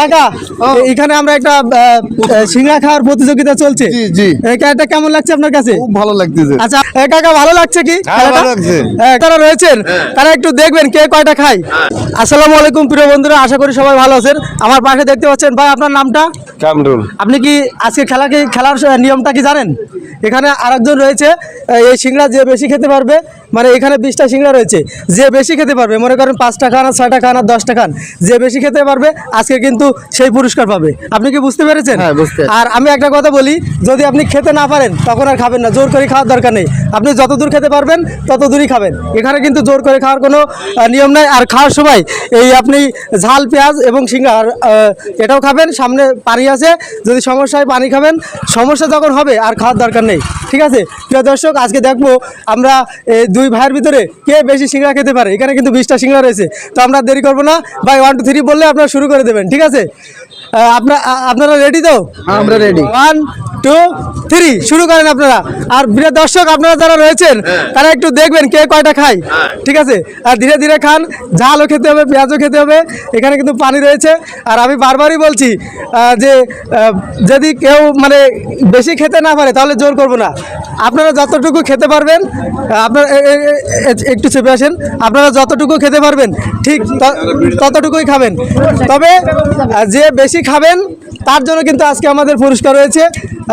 কাকা এখানে আমরা একটা আহ, খাওয়ার প্রতিযোগিতা চলছে। জি জি। খেলাটা কেমন লাগছে আপনার কাছে? খুব ভালো লাগতেছে। আচ্ছা কাকা ভালো লাগছে কি? হ্যাঁ, ভালো লাগছে। হ্যাঁ, তারা রয়েছেন? তারা একটু দেখবেন কে কয়টা খায়। আসসালামু আলাইকুম প্রিয় বন্ধুরা আশা করি সবাই ভালো আছেন। আমার পাশে দেখতে পাচ্ছেন ভাই আপনার নামটা? কামরুল। আপনি কি আজকে খেলা কি খেলার নিয়মটা কি জানেন? এখানে আরেকজন রয়েছে এই সিংড়া যে বেশি খেতে পারবে মানে এখানে বিশটা সিংড়া রয়েছে যে বেশি খেতে পারবে মনে করেন পাঁচটা খান আর ছয়টা খান আর দশটা খান যে বেশি খেতে পারবে আজকে কিন্তু সেই পুরস্কার পাবে। আপনি কি বুঝতে পেরেছেন? হ্যাঁ, বুঝতে আর আমি একটা কথা বলি যদি আপনি খেতে না পারেন তখন আর খাবেন না জোর করে খাওয়ার দরকার নেই। আপনি যত দূর খেতে পারবেন তত দূরই খাবেন। এখানে কিন্তু জোর করে খাওয়ার কোনো নিয়ম নাই। আর খাওয়ার সময় এই আপনি ঝাল পেঁয়াজ এবং সিঙ্গা আর, এটাও খাবেন সামনে পানি আছে, যদি সমস্যায় পানি খাবেন। সমস্যা তখন হবে, আর খাওয়ার দরকার নেই। ঠিক আছে? প্রিয় দর্শক, আজকে দেখব আমরা দুই ভাইয়ের ভিতরে কে বেশি সিংড়া খেতে পারে। এখানে কিন্তু বিশটা সিংড়া রয়েছে। তো আমরা দেরি করব না। ভাই ওয়ান টু থ্রি বললে আপনারা শুরু করে দেবেন। ঠিক আছে? আপনার আপনারা রেডি তো? আমরা রেডি ওয়ান টু থ্রি শুরু করেন আপনারা। আর প্রিয় দর্শক আপনারা যারা রয়েছেন তারা একটু দেখবেন কে কয়টা খায়। ঠিক আছে? আর ধীরে ধীরে খান। ঝালও খেতে হবে পেঁয়াজও খেতে হবে। এখানে কিন্তু পানি রয়েছে। আর আমি বারবারই বলছি যে যদি কেউ মানে বেশি খেতে না পারে তাহলে জোর করব না। আপনারা যতটুকু খেতে পারবেন আপনার একটু চেপে আসেন। আপনারা যতটুকু খেতে পারবেন ঠিক ততটুকুই খাবেন। তবে যে বেশি খাবেন তার জন্য কিন্তু আজকে আমাদের পুরস্কার রয়েছে।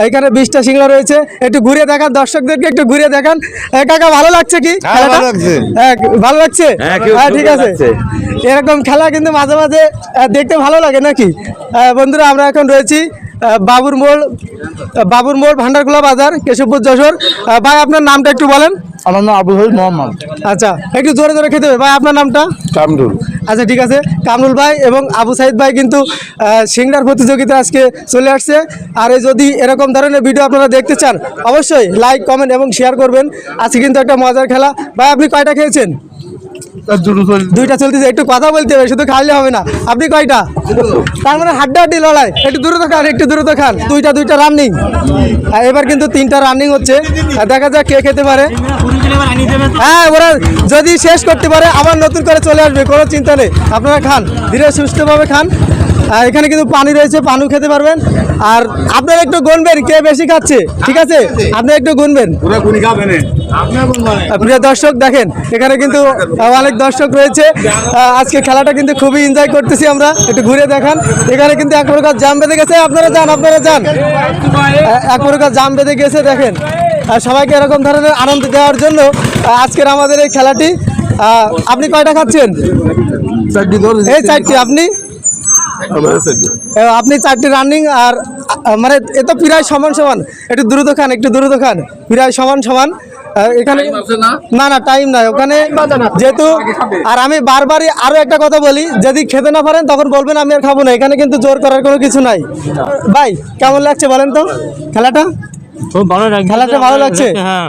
এখানে বিশটা সিংড়া রয়েছে। একটু ঘুরে দেখান দর্শকদেরকে একটু ঘুরে দেখান। কাকা ভালো লাগছে কি হ্যাঁ, ভালো লাগছে। হ্যাঁ, ভালো লাগছে? হ্যাঁ, হ্যাঁ ঠিক আছে। এরকম খেলা কিন্তু মাঝে মাঝে দেখতে ভালো লাগে নাকি? আহ, বন্ধুরা আমরা এখন রয়েছি আহ, বাবুর মোড় বাবুর মোড় ভান্ডারগুলা বাজার কেশবপুর যশোর। ভাই আপনার নামটা একটু বলেন। আমার নাম আবুল মোহাম্মদ। আচ্ছা একটু জোরে জোরে খেতে হবে। ভাই আপনার নামটা? কামরুল। আচ্ছা ঠিক আছে। কামরুল ভাই এবং আবু সাইদ ভাই কিন্তু সিংড়ার প্রতিযোগিতা আজকে চলে আসছে। আর যদি এরকম ধরনের ভিডিও আপনারা দেখতে চান, অবশ্যই লাইক কমেন্ট এবং শেয়ার করবেন। আজকে কিন্তু একটা মজার খেলা। ভাই, আপনি কয়টা খেয়েছেন দুইটা চলতেছে, একটু কথা বলতে হবে, শুধু খাইলে হবে না। আপনি কয়টা? তার মানে হাড্ডা হাড্ডি লড়াই, একটু দ্রুত খান, একটু দ্রুত খান। দুইটা দুইটা রানিং এবার কিন্তু তিনটা রানিং হচ্ছে। দেখা যাক কে খেতে পারে। হ্যাঁ ওরা যদি শেষ করতে পারে, আবার নতুন করে চলে আসবে, কোনো চিন্তা নেই। আপনারা খান, ধীরে সুস্থভাবে খান। এখানে কিন্তু পানি রয়েছে পানিও খেতে পারবেন। আর আপনারা একটু গুনবেন কে বেশি খাচ্ছে? ঠিক আছে? আপনি একটু গুনবেন। প্রিয় দর্শক দেখেন এখানে কিন্তু অনেক দর্শক রয়েছে। আজকে খেলাটা কিন্তু খুবই এনজয় করতেছি আমরা। একটু ঘুরে দেখান। এখানে কিন্তু এক প্রকার জাম বেঁধে গেছে। আপনারা যান আপনারা যান। এক প্রকার জাম বেঁধে গেছে দেখেন। আর সবাইকে এরকম ধরনের আনন্দ দেওয়ার জন্য আজকের আমাদের এই খেলাটি আপনি কয়টা খাচ্ছেন? এই চারটি আপনি? আপনি চারটি রানিং আর মানে এ তো প্রায় সমান সমান। একটু দ্রুত খান একটু দ্রুত খান। প্রায় সমান সমান। এখানে না? না টাইম নাই। ওখানে যেহেতু আর আমি বারবারই আরও একটা কথা বলি যদি খেতে না পারেন তখন বলবেন আমি আর খাব না। এখানে কিন্তু জোর করার কোনো কিছু নাই। ভাই কেমন লাগছে বলেন তো? খেলাটা? খুব ভালো লাগছে। খেলাটা ভালো লাগছে? হ্যাঁ।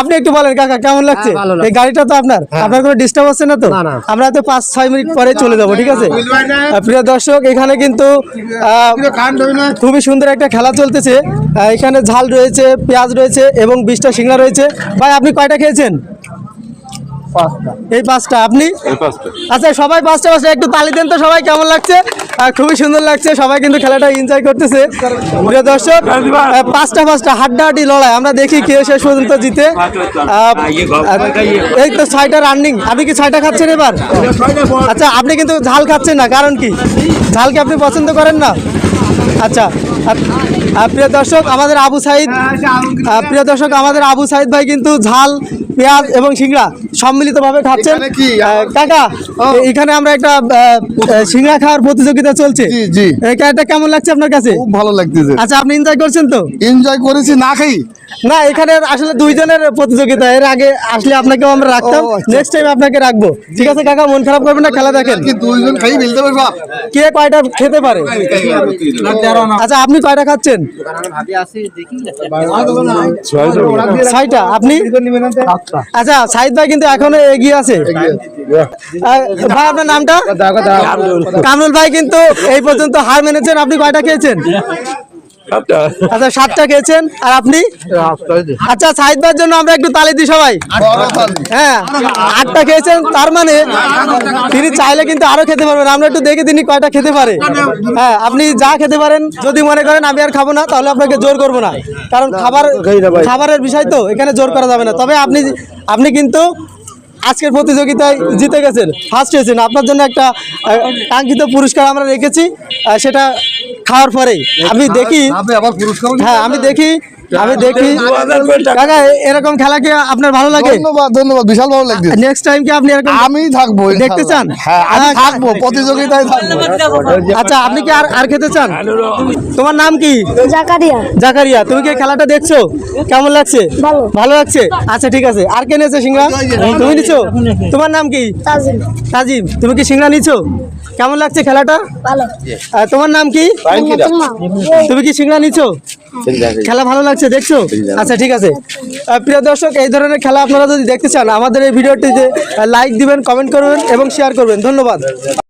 আপনি একটু বলেন কাকা কেমন লাগছে? এই গাড়িটা তো আপনার। আপনার কোনো ডিস্টার্ব হচ্ছে না তো? আমরা তো পাঁচ ছয় মিনিট পরে চলে যাব ঠিক আছে? প্রিয় দর্শক এখানে কিন্তু খুবই সুন্দর একটা খেলা চলতেছে। এখানে ঝাল রয়েছে পেঁয়াজ রয়েছে এবং বিশটা সিংড়া রয়েছে। ভাই আপনি কয়টা খেয়েছেন? এই পাঁচটা আপনি? আচ্ছা সবাই পাঁচটা পাঁচটা একটু তালি দেন তো সবাই কেমন লাগছে? খুবই সুন্দর লাগছে সবাই কিন্তু খেলাটা এনজয় করতেছে। প্রিয় দর্শক পাঁচটা পাঁচটা হাড্ডাহাড্ডি লড়াই আমরা দেখি কে শেষ পর্যন্ত জিতে। এই তো ছয়টা রানিং আপনি কি ছয়টা খাচ্ছেন এবার? আচ্ছা আপনি কিন্তু ঝাল খাচ্ছেন না কারণ কি? ঝাল কি আপনি পছন্দ করেন না? আচ্ছা প্রিয় দর্শক আমাদের আবু সাইদ প্রিয় দর্শক আমাদের আবু সাইদ ভাই কিন্তু ঝাল পেঁয়াজ এবং সিংড়া সম্মিলিতভাবে খাচ্ছেন। কি? কাকা এখানে আমরা একটা সিংড়া খাওয়ার প্রতিযোগিতা চলছে। জি জি। এই খেলাটা কেমন লাগছে আপনার কাছে? খুব ভালো লাগতেছে। আচ্ছা আপনি এনজয় করছেন তো? এনজয় করেছি না খাই। না এখানে আসলে দুইজনের প্রতিযোগিতা। এর আগে আসলে আপনাকেও আমরা রাখতাম। আচ্ছা। নেক্সট টাইম আপনাকে রাখব। ঠিক আছে কাকা মন খারাপ করবেন না খেলা দেখেন। কি দুইজন খাই ফেলতে পারব? কে কয়টা খেতে পারে? আচ্ছা আপনি কয়টা খাচ্ছেন? ছয়টা। আপনি? আচ্ছা সাইদ ভাই কিন্তু এখনও এগিয়ে আছে। ভাই আপনার নামটা? কামরুল ভাই কিন্তু এই পর্যন্ত হার মেনেছেন। আপনি কয়টা খেয়েছেন? আচ্ছা সাতটা খেয়েছেন? আর আপনি? আচ্ছা সাহিদ জন্য আমরা একটু তালি দিই সবাই। হ্যাঁ আটটা খেয়েছেন, তার মানে তিনি চাইলে কিন্তু আরও খেতে পারবেন। আমরা একটু দেখে তিনি কয়টা খেতে পারে। হ্যাঁ আপনি যা খেতে পারেন, যদি মনে করেন আমি আর খাব না, তাহলে আপনাকে জোর করব না। কারণ খাবার খাবারের বিষয় তো, এখানে জোর করা যাবে না। তবে আপনি আপনি কিন্তু আজকের প্রতিযোগিতায় জিতে গেছেন। ফার্স্ট হয়েছেন। আপনার জন্য একটা কাঙ্ক্ষিত পুরস্কার আমরা রেখেছি সেটা খাওয়ার পরে আমি দেখি হ্যাঁ আমি দেখি আমি দেখি। কাকা এরকম খেলা কি আপনার ভালো লাগে? ধন্যবাদ ধন্যবাদ বিশাল ভালো লাগছে নেক্সট টাইম কি আপনি এরকম আমি থাকব দেখতে চান? হ্যাঁ আমি থাকব প্রতিযোগিতায় থাকব। আচ্ছা আপনি কি আর আর খেতে চান? তোমার নাম কি? জাকারিয়া। জাকারিয়া তুমি কি খেলাটা দেখছ? কেমন লাগছে? ভালো। ভালো লাগছে? আচ্ছা ঠিক আছে। আর কে নিয়েছে সিংড়া? তুমি নিছো? তোমার নাম কি? তাজিম। তাজিম তুমি কি সিংড়া নিছো? কেমন লাগছে খেলাটা? ভালো। তোমার নাম কি? তুমি কি সিংড়া নিছো? খেলা ভালো লাগছে দেখছ? আচ্ছা ঠিক আছে। প্রিয় দর্শক এই ধরনের খেলা আপনারা যদি দেখতে চান আমাদের এই ভিডিওটিতে লাইক দিবেন কমেন্ট করবেন এবং শেয়ার করবেন। ধন্যবাদ।